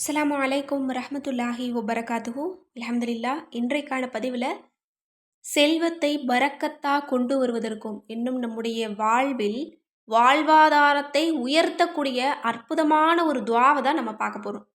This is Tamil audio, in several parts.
அஸ்லாம் வலைக்கம் ரஹமத்துல்லாஹி வபரகாத்துஹு. அலமதுல்லா இன்றைக்கான பதிவில் செல்வத்தை பறக்கத்தா கொண்டு வருவதற்கும் இன்னும் நம்முடைய வாழ்வில் வாழ்வாதாரத்தை உயர்த்தக்கூடிய அற்புதமான ஒரு துவாவை தான் நம்ம பார்க்க போகிறோம்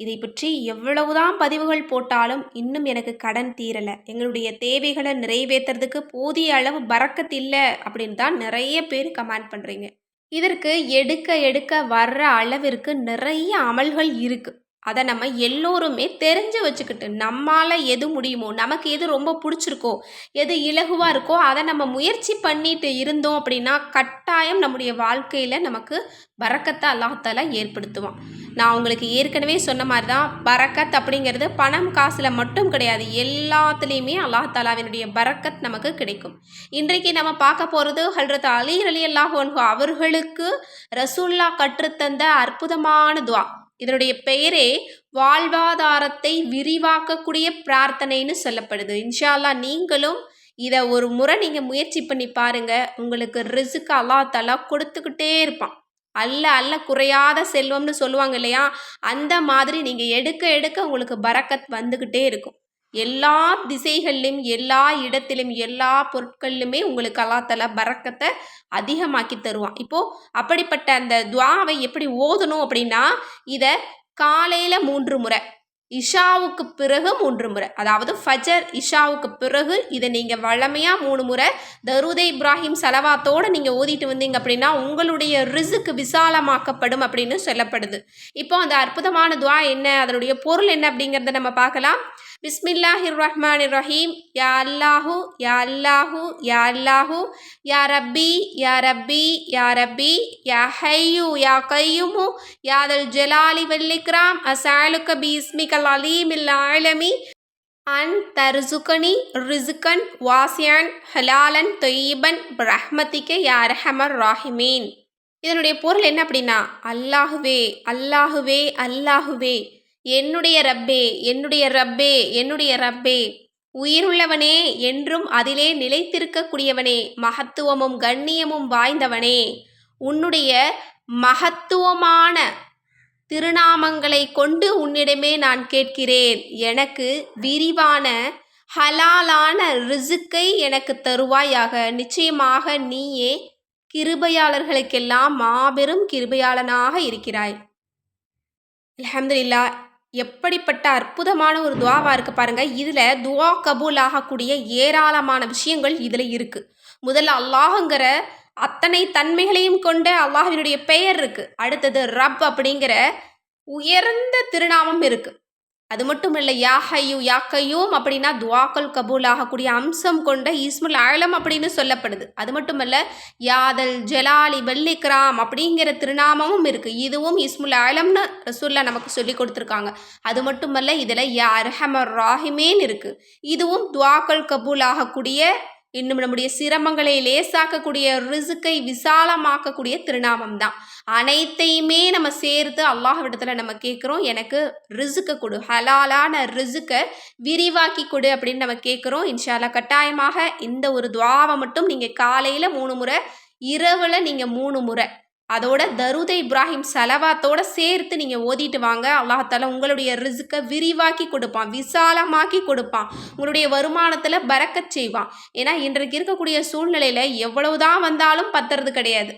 இதை பற்றி எவ்வளவுதான் பதிவுகள் போட்டாலும் இன்னும் எனக்கு கடன் தீரலை. எங்களுடைய தேவைகளை நிறைவேற்றுறதுக்கு போதிய அளவு பறக்கத்து இல்லை அப்படின்னு தான் நிறைய பேர் கமெண்ட் பண்ணுறீங்க இதற்கு எடுக்க எடுக்க வர்ற அளவிற்கு நிறைய அமல்கள் இருக்குது அதை நம்ம எல்லோருமே தெரிஞ்சு வச்சுக்கிட்டு நம்மால் எது முடியுமோ நமக்கு எது ரொம்ப பிடிச்சிருக்கோ எது இலகுவாக இருக்கோ அதை நம்ம முயற்சி பண்ணிட்டு இருந்தோம் அப்படின்னா கட்டாயம் நம்முடைய வாழ்க்கையில் நமக்கு பறக்கத்தை அல்லாஹால ஏற்படுத்துவான். நான் உங்களுக்கு ஏற்கனவே சொன்ன மாதிரி தான் பரக்கத் அப்படிங்கிறது பணம் காசில் மட்டும் கிடையாது. எல்லாத்துலேயுமே அல்லாஹ் தாலாவினுடைய பரக்கத் நமக்கு கிடைக்கும். இன்றைக்கு நம்ம பார்க்க போகிறது ஹல்ரத் அலி அலி அல்லாஹ் அவர்களுக்கு ரசூல்லா கற்றுத்தந்த அற்புதமான துவா. இதனுடைய பெயரே வாழ்வாதாரத்தை விரிவாக்கக்கூடிய பிரார்த்தனைன்னு சொல்லப்படுது. இன்ஷா அல்லாஹ் நீங்களும் இதை ஒரு முறை நீங்கள் முயற்சி பண்ணி பாருங்கள் உங்களுக்கு ரிசுக்கு அல்லா தலா கொடுத்துக்கிட்டே இருப்பான். அல்ல அல்ல குறையாத செல்வம்னு சொல்லுவாங்க இல்லையா? அந்த மாதிரி நீங்கள் எடுக்க எடுக்க உங்களுக்கு பரக்கத் வந்துக்கிட்டே இருக்கும். எல்லா திசைகள்லையும் எல்லா இடத்திலும் எல்லா பொருட்கள்லையுமே உங்களுக்கு அல்லாத்தல பறக்கத்தை அதிகமாக்கி தருவான். இப்போது அப்படிப்பட்ட அந்த துவாவை எப்படி ஓதணும் அப்படின்னா இதை காலையில் மூன்று முறை இஷாவுக்கு பிறகு மூன்று முறை. அதாவது ஃபஜர் இஷாவுக்கு பிறகு இதை நீங்கள் வழமையாக மூணு முறை தருதை இப்ராஹிம் செலவாத்தோடு நீங்கள் ஓதிட்டு வந்தீங்க அப்படின்னா உங்களுடைய ரிசுக்கு விசாலமாக்கப்படும் அப்படின்னு சொல்லப்படுது. இப்போ அந்த அற்புதமான துவா என்ன அதனுடைய பொருள் என்ன அப்படிங்கிறத நம்ம பார்க்கலாம். பிஸ்மில்லாஹிர் ரஹ்மான் ரஹீம் யா அல்லாஹு யா அல்லாஹு யா அல்லாஹு யா ரப்பி யா ரப்பி யா ரப்பி யா ஹையு யா கையுமு யாதல் ஜலாலி வல்லிக்ராம் அசாலுக்க பீஸ்மிகல் அலீமில் ஆலமி அன் தர்சுகனி ரிசுகன் வாசியான் ஹலாலன் தொய்யபன் ரஹ்மத்திக்க யா ரஹமர் ராஹிமீன் இதனுடைய பொருள் என்ன அப்படின்னா அல்லாஹுவே அல்லாஹுவே அல்லாஹுவே. என்னுடைய ரப்பே என்னுடைய ரப்பே என்னுடைய ரப்பே. உயிருள்ளவனே என்றும் அதிலே நிலைத்திருக்கக்கூடியவனே மகத்துவமும் கண்ணியமும் வாய்ந்தவனே. உன்னுடைய மகத்துவமான திருநாமங்களை கொண்டு உன்னிடமே நான் கேட்கிறேன். எனக்கு விரிவான ஹலாலான ரிசுக்கை எனக்கு தருவாயாக. நிச்சயமாக நீயே கிருபையாளர்களுக்கெல்லாம் மாபெரும் கிருபையாளனாக இருக்கிறாய். அலமதுல்லா எப்படிப்பட்ட அற்புதமான ஒரு துவாவாக இருக்குது பாருங்கள் இதில் துவா கபூல் ஆகக்கூடிய ஏராளமான விஷயங்கள் இதில் இருக்குது முதல்ல அல்லாஹுங்கிற அத்தனை தன்மைகளையும் கொண்ட அல்லாஹினுடைய பெயர் இருக்குது அடுத்தது ரப் அப்படிங்கிற உயர்ந்த திருநாமம் இருக்குது அது மட்டும் இல்லை யா ஹையூ யா கையூம் அப்படின்னா துவாக்கல் கபூல் ஆகக்கூடிய அம்சம் கொண்ட இஸ்முல் ஆழம் அப்படின்னு சொல்லப்படுது. அது மட்டும் இல்லை யாதல் ஜலாலி வெள்ளிக்ராம் அப்படிங்கிற திருநாமமும் இருக்குது இதுவும் இஸ்முல் ஆழம்னு ரசூல்லா நமக்கு சொல்லி கொடுத்துருக்காங்க. அது மட்டுமல்ல இதில் யா அர்ஹமர் ராஹிமேன் இருக்குது இதுவும் துவாக்கல் கபூல் ஆகக்கூடிய இன்னும் நம்முடைய சிரமங்களை லேசாக்கக்கூடிய ரிசுக்கை விசாலமாக்கக்கூடிய திருநாமம் தான் அனைத்தையுமே நம்ம சேர்த்து அல்லாஹ்விடத்தில் நம்ம கேட்குறோம். எனக்கு ரிசுக்கை கொடு ஹலாலான ரிசுக்கை விரிவாக்கி கொடு அப்படின்னு நம்ம கேட்குறோம். இன்ஷால்லா கட்டாயமாக இந்த ஒரு துவாவை மட்டும் நீங்கள் காலையில் மூணு முறை இரவில் நீங்கள் மூணு முறை அதோட தருத இப்ராஹிம் செலவாத்தோட சேர்த்து நீங்கள் ஓதிட்டு வாங்க. அல்லாஹால உங்களுடைய ரிசுக்கை விரிவாக்கி கொடுப்பான் விசாலமாக்கி கொடுப்பான் உங்களுடைய வருமானத்தில் பறக்கச் செய்வான். ஏன்னா இன்றைக்கு இருக்கக்கூடிய சூழ்நிலையில் எவ்வளவுதான் வந்தாலும் பத்துறது கிடையாது.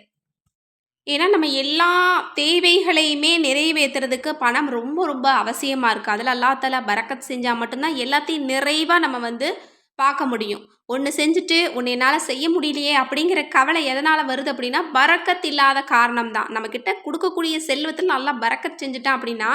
ஏன்னா நம்ம எல்லா தேவைகளையுமே நிறைவேற்றுறதுக்கு பணம் ரொம்ப ரொம்ப அவசியமாக இருக்குது அதில் அல்லாத்தால பறக்கத் செஞ்சால் மட்டும்தான் எல்லாத்தையும் நிறைவாக நம்ம வந்து பார்க்க முடியும். ஒன்று செஞ்சுட்டு ஒன்று என்னால் செய்ய முடியலையே அப்படிங்கிற கவலை எதனால் வருது அப்படின்னா பறக்கத் இல்லாத காரணம் தான் நம்மக்கிட்ட கொடுக்கக்கூடிய செல்வத்தில் நல்லா பறக்கத் செஞ்சுட்டோம் அப்படின்னா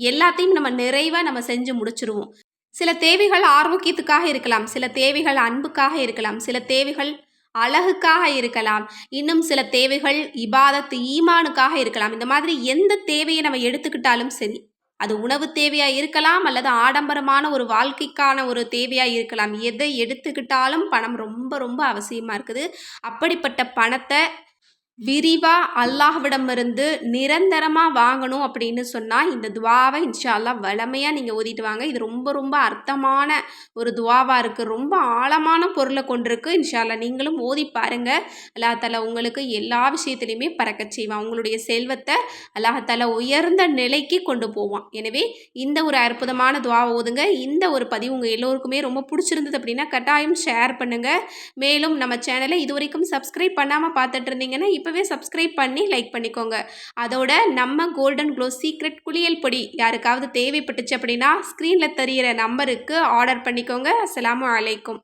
எல்லாத்தையும் நம்ம நிறைவாக நம்ம செஞ்சு முடிச்சிருவோம். சில தேவைகள் ஆரோக்கியத்துக்காக இருக்கலாம் சில தேவைகள் அன்புக்காக இருக்கலாம் சில தேவைகள் அழகுக்காக இருக்கலாம் இன்னும் சில தேவைகள் இபாதத்து ஈமானுக்காக இருக்கலாம். இந்த மாதிரி எந்த தேவையை நம்ம எடுத்துக்கிட்டாலும் சரி அது உணவு தேவையாக இருக்கலாம் அல்லது ஆடம்பரமான ஒரு வாழ்க்கைக்கான ஒரு தேவையாக இருக்கலாம். எதை எடுத்துக்கிட்டாலும் பணம் ரொம்ப ரொம்ப அவசியமாக இருக்குது. அப்படிப்பட்ட பணத்தை விரிவாக அல்லாஹ்விடமிருந்து நிரந்தரமாக வாங்கணும் அப்படின்னு சொன்னால் இந்த துவாவை இன்ஷா அல்லாஹ் வளமையாக நீங்கள் ஓதிட்டு வாங்க. இது ரொம்ப ரொம்ப அர்த்தமான ஒரு துவாவாக இருக்குது ரொம்ப ஆழமான பொருளை கொண்டிருக்கு. இன்ஷா நீங்களும் ஓதி பாருங்கள் அல்லாஹால உங்களுக்கு எல்லா விஷயத்துலையுமே பறக்க செய்வான் உங்களுடைய செல்வத்தை அல்லாஹால உயர்ந்த நிலைக்கு கொண்டு போவான். எனவே இந்த ஒரு அற்புதமான துவாவை ஓதுங்க. இந்த ஒரு பதிவு உங்கள் எல்லோருக்குமே ரொம்ப பிடிச்சிருந்தது அப்படின்னா கட்டாயம் ஷேர் பண்ணுங்கள் மேலும் நம்ம சேனலை இது வரைக்கும் சப்ஸ்கிரைப் பண்ணாமல் பார்த்துட்டு இருந்தீங்கன்னா இப்போவே சப்ஸ்கிரைப் பண்ணி லைக் பண்ணிக்கோங்க. அதோட நம்ம கோல்டன் க்ளோ சீக்ரெட் குளியல் பொடி யாருக்காவது தேவைப்பட்டுச்சு அப்படின்னா ஸ்க்ரீனில் தெரிகிற நம்பருக்கு ஆர்டர் பண்ணிக்கோங்க. அஸ்லாம் வலைக்கும்